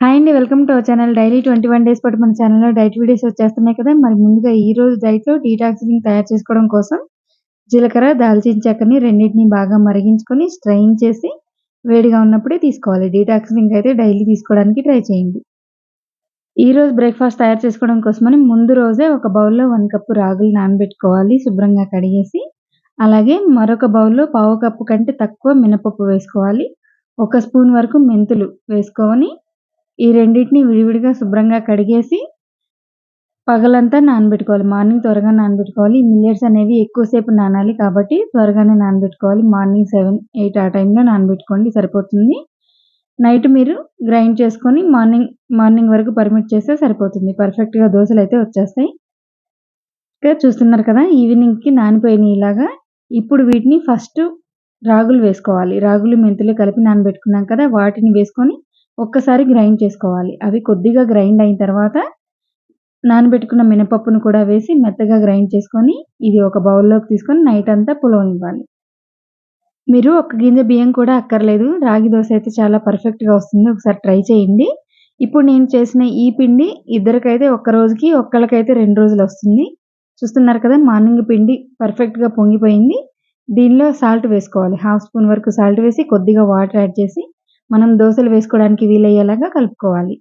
Hi అండి. Welcome to our channel. Daily 21 days పాటు మన ఛానల్‌లో డైట్ వీడియోస్ వచ్చేస్తున్నాయి కదా! మరి ముందుగా ఈ రోజు డైట్‌లో డీటాక్సింగ్ తయారు చేసుకోవడం కోసం జీలకర్ర, దాల్చిన చెక్కని రెండింటిని బాగా మరిగించుకొని స్ట్రైన్ చేసి వేడిగా ఉన్నప్పుడే తీసుకోవాలి. డీటాక్సింగ్ అయితే డైలీ తీసుకోవడానికి ట్రై చేయండి. ఈరోజు బ్రేక్‌ఫాస్ట్ తయారు చేసుకోవడం కోసమని ముందు రోజే ఒక బౌల్‌లో వన్ కప్పు రాగులు నానబెట్టుకోవాలి శుభ్రంగా కడిగేసి. అలాగే మరొక బౌల్‌లో పావు కప్పు కంటే తక్కువ మినపప్పు వేసుకోవాలి. ఒక స్పూన్ వరకు మెంతులు వేసుకొని ఈ రెండింటిని విడివిడిగా శుభ్రంగా కడిగేసి పగలంతా నానబెట్టుకోవాలి. మార్నింగ్ త్వరగా నానబెట్టుకోవాలి. ఈ మిల్లెట్స్ అనేవి ఎక్కువసేపు నానాలి కాబట్టి త్వరగానే నానబెట్టుకోవాలి. మార్నింగ్ 7, 8 ఆ టైంలో నానబెట్టుకోండి సరిపోతుంది. నైట్ మీరు గ్రైండ్ చేసుకొని మార్నింగ్ మార్నింగ్ వరకు పర్మిట్ చేస్తే సరిపోతుంది. పర్ఫెక్ట్‌గా దోశలు అయితే వచ్చేస్తాయి. ఇక్కడ చూస్తున్నారు కదా! ఈవినింగ్‌కి నానిపోయినాయి ఇలాగా. ఇప్పుడు వీటిని ఫస్ట్ రాగులు వేసుకోవాలి. రాగులు, మెంతులు కలిపి నానబెట్టుకున్నాం కదా! వాటిని వేసుకొని ఒక్కసారి గ్రైండ్ చేసుకోవాలి. అవి కొద్దిగా గ్రైండ్ అయిన తర్వాత నానబెట్టుకున్న మినపప్పును కూడా వేసి మెత్తగా గ్రైండ్ చేసుకొని ఇది ఒక బౌల్‌లోకి తీసుకొని నైట్ అంతా పులవనివ్వాలి. మీరు ఒక గింజ బియ్యం కూడా అక్కర్లేదు. రాగి దోశ అయితే చాలా పర్ఫెక్ట్‌గా వస్తుంది. ఒకసారి ట్రై చేయండి. ఇప్పుడు నేను చేసిన ఈ పిండి ఇద్దరికైతే ఒక్క రోజుకి, ఒక్కళ్ళకైతే రెండు రోజులు వస్తుంది. చూస్తున్నారు కదా! మార్నింగ్ పిండి పర్ఫెక్ట్‌గా పొంగిపోయింది. దీనిలో సాల్ట్ వేసుకోవాలి. హాఫ్ స్పూన్ వరకు సాల్ట్ వేసి కొద్దిగా వాటర్ యాడ్ చేసి మనం దోసలు వేసుకోవడానికి వీలయ్యేలాగా కలుపుకోవాలి.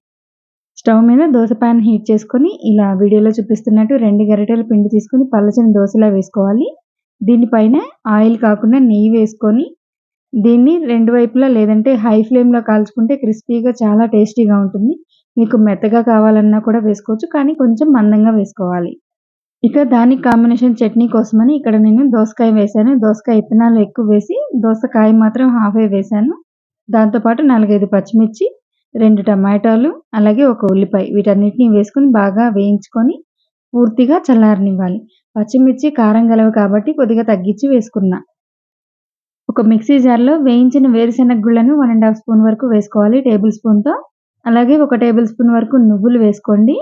స్టవ్ మీద దోస ప్యాన్ హీట్ చేసుకొని ఇలా వీడియోలో చూపిస్తున్నట్టు రెండు గరిటెల పిండి తీసుకొని పలచని దోశలా వేసుకోవాలి. దీనిపైన ఆయిల్ కాకుండా నెయ్యి వేసుకొని దీన్ని రెండు వైపులా లేదంటే హై ఫ్లేమ్‌లో కాల్చుకుంటే క్రిస్పీగా చాలా టేస్టీగా ఉంటుంది. మీకు మెత్తగా కావాలన్నా కూడా వేసుకోవచ్చు. కానీ కొంచెం మందంగా వేసుకోవాలి. ఇక దానికి కాంబినేషన్ చట్నీ కోసమని ఇక్కడ నేను దోసకాయ వేశాను. దోసకాయ ఇత్తనాలు ఎక్కువ వేసి దోసకాయ మాత్రం హాఫ్ వేసాను దాంతో పాటు 4, 5 పచ్చిమిర్చి, రెండు టమాటాలు, అలాగే ఒక ఉల్లిపాయ వీటన్నిటిని వేసుకొని బాగా వేయించుకొని పూర్తిగా చల్లారనివ్వాలి. పచ్చిమిర్చి కారం గలవి కాబట్టి కొద్దిగా తగ్గించి వేసుకున్నా. ఒక మిక్సీ జార్‌లో వేయించిన వేరుశెనగ గుళ్ళను వన్ అండ్ హాఫ్ స్పూన్ వరకు వేసుకోవాలి టేబుల్ స్పూన్‌తో. అలాగే ఒక టేబుల్ స్పూన్ వరకు నువ్వులు వేసుకోండి.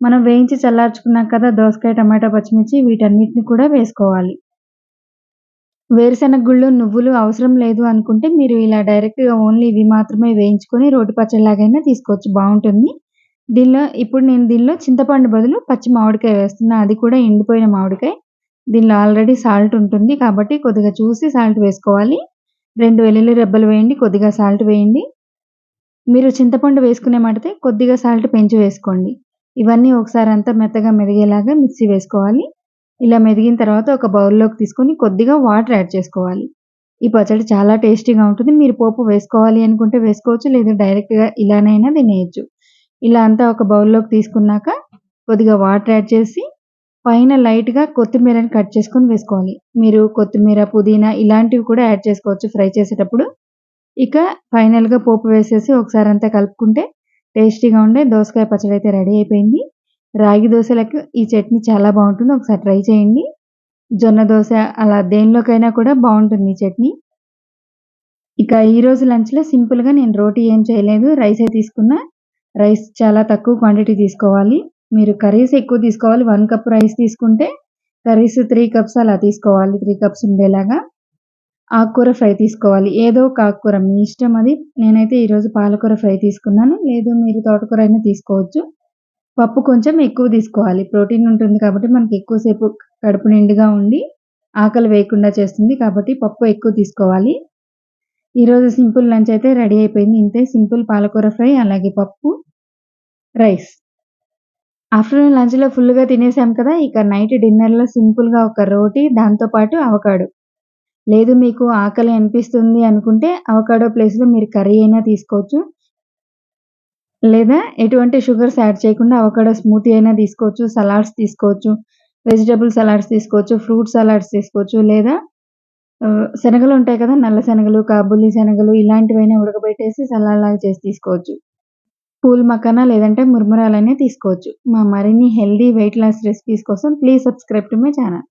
మనం వేయించి చల్లార్చుకున్నాం కదా! దోసకాయ, టమాటా, పచ్చిమిర్చి వీటన్నిటిని కూడా వేసుకోవాలి. వేరుశెనగ గుళ్ళు, నువ్వులు అవసరం లేదు అనుకుంటే మీరు ఇలా డైరెక్ట్‌గా ఓన్లీ ఇవి మాత్రమే వేయించుకొని రోటి పచ్చడిలాగైనా తీసుకోవచ్చు బాగుంటుంది దీనిలో ఇప్పుడు నేను దీనిలో చింతపండు బదులు పచ్చి మామిడికాయ వేస్తున్నా. అది కూడా ఎండిపోయిన మామిడికాయ. దీనిలో ఆల్రెడీ సాల్ట్ ఉంటుంది కాబట్టి కొద్దిగా చూసి సాల్ట్ వేసుకోవాలి. రెండు వెల్లుల్లి రెబ్బలు వేయండి. కొద్దిగా సాల్ట్ వేయండి. మీరు చింతపండు వేసుకునే మటితే కొద్దిగా సాల్ట్ పెంచి వేసుకోండి. ఇవన్నీ ఒకసారి అంతా మెత్తగా మెదిగేలాగా మిక్సీ వేసుకోవాలి. ఇలా మెదిగిన తర్వాత ఒక బౌల్‌లోకి తీసుకొని కొద్దిగా వాటర్ యాడ్ చేసుకోవాలి. ఈ పచ్చడి చాలా టేస్టీగా ఉంటుంది. మీరు పోపు వేసుకోవాలి అనుకుంటే వేసుకోవచ్చు. లేదా డైరెక్ట్‌గా ఇలానైనా తినేయొచ్చు. ఇలా అంతా ఒక బౌల్‌లోకి తీసుకున్నాక కొద్దిగా వాటర్ యాడ్ చేసి పైన లైట్‌గా కొత్తిమీరని కట్ చేసుకొని వేసుకోవాలి. మీరు కొత్తిమీర, పుదీనా ఇలాంటివి కూడా యాడ్ చేసుకోవచ్చు ఫ్రై చేసేటప్పుడు. ఇక ఫైనల్‌గా పోపు వేసేసి ఒకసారి అంతా కలుపుకుంటే టేస్టీగా ఉండే దోసకాయ పచ్చడి అయితే రెడీ అయిపోయింది. రాగి దోశలకు ఈ చట్నీ చాలా బాగుంటుంది ఒకసారి ట్రై చేయండి. జొన్న దోశ అలా దేనిలోకైనా కూడా బాగుంటుంది ఈ చట్నీ. ఇక ఈరోజు లంచ్‌లో సింపుల్‌గా నేను రోటీ ఏం చేయలేదు. రైసే తీసుకున్నా. రైస్ చాలా తక్కువ క్వాంటిటీ తీసుకోవాలి. మీరు కర్రీస్ ఎక్కువ తీసుకోవాలి. వన్ కప్ రైస్ తీసుకుంటే కర్రీస్ త్రీ కప్స్ అలా తీసుకోవాలి. త్రీ కప్స్ ఉండేలాగా. ఆకుకూర ఫ్రై తీసుకోవాలి. ఏదో ఒక ఆకుకూర మీ ఇష్టం అది. నేనైతే ఈరోజు పాలకూర ఫ్రై తీసుకున్నాను. లేదు మీరు తోటకూర అయినా తీసుకోవచ్చు. పప్పు కొంచెం ఎక్కువ తీసుకోవాలి. ప్రోటీన్ ఉంటుంది కాబట్టి మనకి ఎక్కువసేపు కడుపు నిండుగా ఉండి ఆకలి వేయకుండా చేస్తుంది కాబట్టి పప్పు ఎక్కువ తీసుకోవాలి. ఈరోజు సింపుల్ లంచ్ అయితే రెడీ అయిపోయింది. ఇంతే సింపుల్ పాలకూర ఫ్రై అలాగే పప్పు, రైస్. ఆఫ్టర్‌నూన్ లంచ్‌లో ఫుల్‌గా తినేసాం కదా! ఇక నైట్ డిన్నర్‌లో సింపుల్‌గా ఒక రోటీ దాంతో పాటు అవకాడో. లేదు మీకు ఆకలి అనిపిస్తుంది అనుకుంటే అవకాడో ప్లేస్‌లో మీరు కర్రీ అయినా తీసుకోవచ్చు. లేదా ఎటువంటి షుగర్స్ యాడ్ చేయకుండా అవకాడో స్మూతీ అయినా తీసుకోవచ్చు. సలాడ్స్ తీసుకోవచ్చు. వెజిటబుల్ సలాడ్స్ తీసుకోవచ్చు. ఫ్రూట్ సలాడ్స్ తీసుకోవచ్చు. లేదా శనగలు ఉంటాయి కదా! నల్ల శనగలు, కాబూలి శనగలు ఇలాంటివైనా ఉడకబెట్టేసి సలాడ్ లాగా చేసి తీసుకోవచ్చు. పూల్ మకానా లేదంటే మురమురాలైనా తీసుకోవచ్చు. మా మరిన్ని హెల్తీ వెయిట్ లాస్ రెసిపీస్ కోసం please subscribe to my channel.